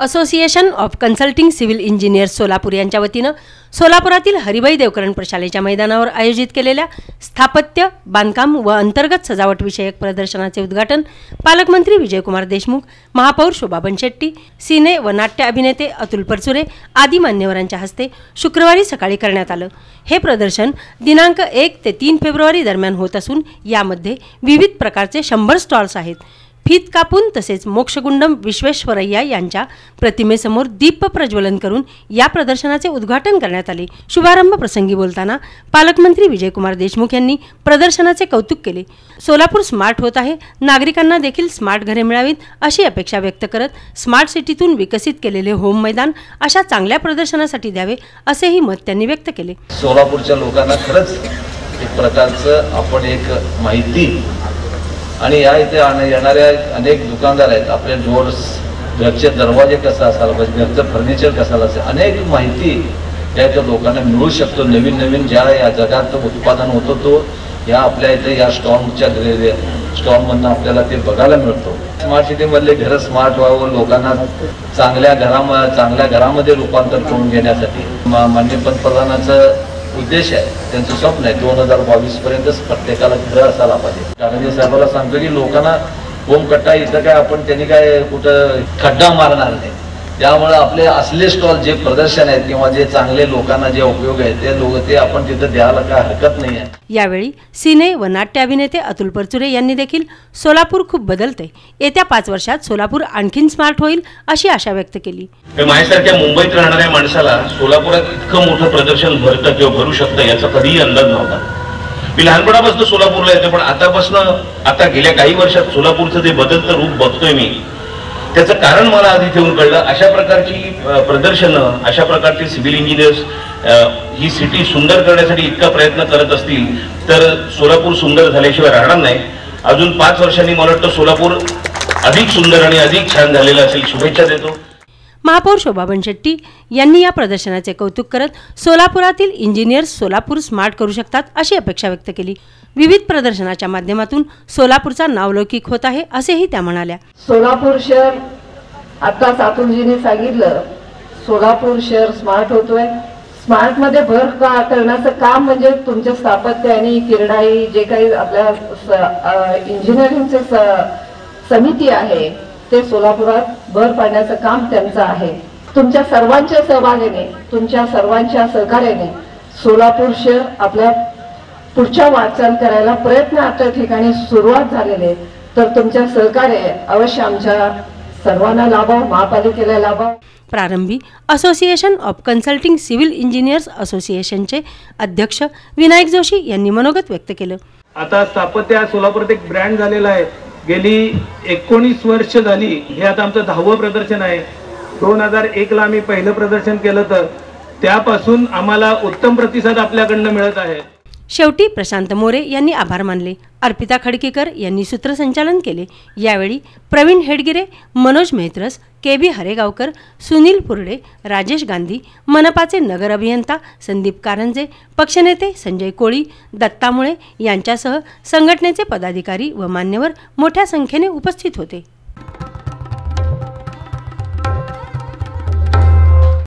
Association of consulting civil engineers Solapur यांच्या वतीनं सोलापुरातील हरिभाई देवकरण प्रशालेच्या मैदानावर आयोजित केलेल्या स्थापत्य बांधकाम व अंतर्गत सजावट विषयक प्रदर्शनाचे उद्घाटन पालकमंत्री विजयकुमार देशमुख महापौर शोभा बनशेट्टी सिने व नाट्य अभिनेते अतुल परचुरे आदी मान्यवरांच्या हस्ते शुक्रवारी सकाळी करण्यात आलं. हे प्रदर्शन दिनांक एक ते तीन फेब्रुवारी दरम्यान होत असून यामध्ये विविध प्रकारचे शंभर स्टॉल्स आहेत. फीत कापून तसेच मोक्षगुंडम विश्वेश्वरय्या यांच्या प्रतिमेसमोर दीप प्रज्वलन करून या प्रदर्शनाचे उद्घाटन करण्यात आले. शुभारंभ प्रसंगी बोलताना पालकमंत्री विजयकुमार देशमुख यांनी प्रदर्शनाचे कौतुक केले. सोलापूर स्मार्ट होत आहे नागरिकांना देखील स्मार्ट घरे मिळावीत अशी अपेक्षा व्यक्त करत स्मार्ट सिटीतून विकसित केलेले होम मैदान अशा चांगल्या प्रदर्शनासाठी द्यावे असेही मत त्यांनी व्यक्त केले. सोलापूरच्या लोकांना खरंच एक प्रकारचं आपण एक माहिती आणि या इथे आण- येणाऱ्या अनेक दुकानदार आहेत. आपले डोर्स घरचे दरवाजे कसा असायला पाहिजे घरचं फर्निचर कसं असेल अनेक माहिती या इथं लोकांना मिळू शकतो. नवीन नवीन ज्या या जगात उत्पादन होतो तो या आपल्या इथे या स्टॉलच्या स्टॉलमधनं आपल्याला ते बघायला मिळतो. स्मार्ट सिटीमधले घरं स्मार्ट व्हावं लोकांना चांगल्या घराम चांगल्या घरामध्ये रूपांतर करून घेण्यासाठी. माननीय पंतप्रधानाचं उद्देश आहे. त्यांचं स्वप्न आहे. दोन हजार बावीस पर्यंतच प्रत्येकाला घर असायला पाहिजे. कारण साहेबाला सांगतो की लोकांना होम कट्टा इथं काय आपण त्यांनी काय कुठं खड्डा मारणार नाही. त्यामुळे आपले असले स्टॉल जे प्रदर्शन आहेत किंवा जे चांगले लोकांना जे उपयोग आहे ते लोक ते आपण तिथं द्यायला काय हरकत नाही आहे. यावेळी सिने व नाट्य अभिनेते अतुल परचुरे यांनी देखील सोलापूर खूप बदलते येत्या पाच वर्षात सोलापूर आणखीन स्मार्ट होईल अशी आशा व्यक्त केली. माझ्यासारख्या मुंबईत राहणाऱ्या माणसाला सोलापुरात इतकं मोठं प्रदर्शन भरतं किंवा भरू शकतं याचा कधीही अंदाज नव्हता. मी लहानपणापासून सोलापूरला येतो पण आतापासून आता गेल्या काही वर्षात सोलापूरचं जे बदलतं रूप बघतोय मी त्याचं कारण मला आधी ठेवून कळलं. अशा प्रकारची प्रदर्शनं अशा प्रकारचे सिव्हिल इंजिनियर्स ही सिटी सुंदर करण्यासाठी इतका प्रयत्न करत असतील तर सोलापूर सुंदर झाल्याशिवाय राहणार नाही. अजून पाच वर्षांनी मला वाटतं सोलापूर अधिक सुंदर आणि अधिक छान झालेलं असेल. शुभेच्छा देतो. महापौर शोभा बनशेट्टी यांनी या प्रदर्शनाचे कौतुक करत सोलापुरातील इंजिनियर्स सोलापूर स्मार्ट करू शकतात अशी अपेक्षा व्यक्त केली. विविध प्रदर्शनाच्या माध्यमातून सोलापूरचा नावलौकिक होत आहे असेही त्या म्हणाल्या. सोलापूर शहर आता सातुलजीने सांगितलं सोलापूर शहर स्मार्ट होतोय. स्मार्टमध्ये भर का करण्याचं काम म्हणजे तुमच्या स्थापत्य आणि किरणाई जे काही आपल्या इंजिनिअरिंगचे समिती आहे ते सोलापुरात भर पाडण्याचं काम त्यांचं आहे. तुमच्या सर्वांच्या सहभागाने तुमच्या सर्वांच्या सहकार्याने सोलापूर शहर आपल्या पुढच्या वाटचाल करायला प्रयत्न आता ठिकाणी सुरुवात झालेले. तर तुमच्या सहकार्य अवश्य आमच्या सर्वांना लाभाव महापालिकेला लाभाव. प्रारंभी association of consulting civil engineers असोसिएशनचे अध्यक्ष विनायक जोशी यांनी मनोगत व्यक्त केलं. आता स्थापत्य हा सोलापुरात एक ब्रँड झालेला आहे. गेली एकोणीस वर्ष झाली. हे आता आमचं दहावं प्रदर्शन आहे. दोन हजार एकला आम्ही पहिलं प्रदर्शन केलं तर त्यापासून आम्हाला उत्तम प्रतिसाद आपल्याकडनं मिळत आहे. शेवटी प्रशांत मोरे यांनी आभार मानले. अर्पिता खडकेकर यांनी सूत्रसंचालन केले. यावेळी प्रवीण हेडगिरे मनोज मेहत्रस के बी हरेगावकर सुनील पुरडे राजेश गांधी मनपाचे नगर अभियंता संदीप कारंजे पक्षनेते संजय कोळी दत्ता मुळे यांच्यासह संघटनेचे पदाधिकारी व मान्यवर मोठ्या संख्येने उपस्थित होते.